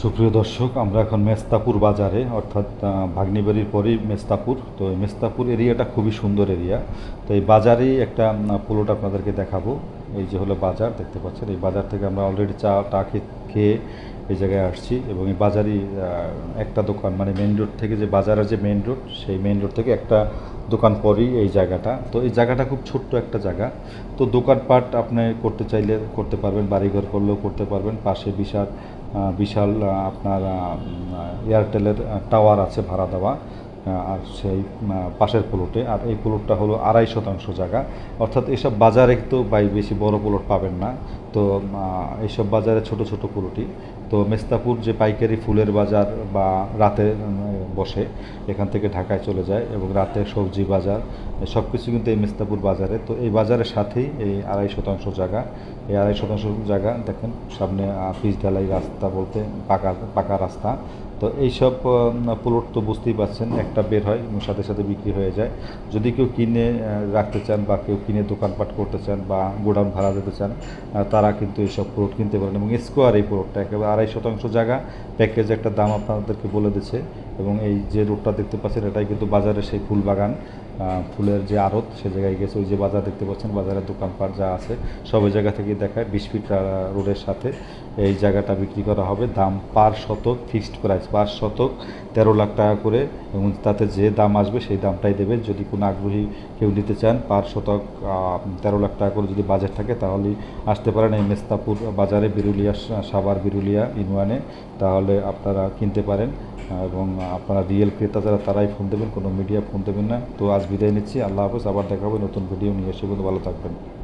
সুপ্রিয় দর্শক, আমরা এখন মেস্তাপুর বাজারে, অর্থাৎ ভাগ্নিবাড়ির পরেই মেস্তাপুর। তো এই মেস্তাপুর এরিয়াটা খুবই সুন্দর এরিয়া। তো এই বাজারেই একটা পোলোটা আপনাদেরকে দেখাবো। এই যে হলো বাজার, দেখতে পাচ্ছেন, এই বাজার থেকে আমরা অলরেডি চা, টা খেয়ে এই জায়গায় আসছি এবং এই বাজারই একটা দোকান মানে মেন রোড থেকে যে বাজারের যে মেন রোড সেই মেন রোড থেকে একটা দোকান পরই এই জায়গাটা। তো এই জায়গাটা খুব ছোট্ট একটা জায়গা। তো দোকানপাট আপনি করতে চাইলে করতে পারবেন, বাড়িঘর করলেও করতে পারবেন। পাশে বিশাল বিশাল আপনার এয়ারটেলের টাওয়ার আছে ভাড়া দেওয়া। আর সেই পাশের প্লটে আর এই প্লটটা হলো আড়াই শতাংশ জায়গা। অর্থাৎ এসব বাজারে তো বাই বেশি বড় প্লট পাবেন না। তো এইসব বাজারে ছোট ছোট প্লটই তো মেস্তাপুর যে পাইকারি ফুলের বাজার বা রাতে বসে, এখান থেকে ঢাকায় চলে যায় এবং রাতে সবজি বাজার সব কিছু কিন্তু এই মেস্তাপুর বাজারে। তো এই বাজারের সাথেই এই আড়াই শতাংশ জায়গা। এই আড়াই শতাংশ জায়গা, দেখেন, সামনে পিচ ঢালাই রাস্তা বলতে পাকা পাকা রাস্তা। তো এইসব প্লট তো বুঝতেই পারছেন একটা বের হয় সাথে সাথে বিক্রি হয়ে যায়। যদি কেউ কিনে রাখতে চান বা কেউ কিনে দোকানপাট করতে চান বা গোডাউন ভাড়া দিতে চান তারা কিন্তু এইসব প্লট কিনতে পারেন এবং স্কোয়ার এই প্লটটা একেবারে আড়াই শতাংশ জায়গা প্যাকেজ একটা দাম আপনাদেরকে বলে দিচ্ছে এবং এই যে রোডটা দেখতে পাচ্ছেন, এটাই কিন্তু বাজারের সেই ফুল বাগান ফুলের যে আড়ত, সে জায়গায় গেছে। ওই যে বাজার দেখতে পাচ্ছেন, বাজারের দোকানপাট যা আছে, সব ওই জায়গা থেকে দেখায়। বিশ ফিট রোডের সাথে এই জায়গাটা বিক্রি করা হবে। দাম পার শতক ফিক্সড প্রাইস পার শতক তেরো লাখ টাকা করে। এবং তাতে যে দাম আসবে, সেই দামটাই দেবে। যদি কোনো আগ্রহী কেউ নিতে চান, পার শতক তেরো লাখ টাকা করে যদি বাজেট থাকে, তাহলে আসতে পারেন এই মেস্তাপুর বাজারে, বিরুলিয়া সাভার বিরুলিয়া ইনওয়ানে তাহলে আপনারা কিনতে পারেন। এবং আপনারা রিয়েল ক্রেতা যারা, তারাই ফোন দেবেন, কোনো মিডিয়া ফোন দেবেন না। তো আজ বিদায় নিচ্ছি, আল্লাহ হাফেজ, আবার দেখা হবে নতুন ভিডিও নিয়ে। এসে ভালো থাকবেন।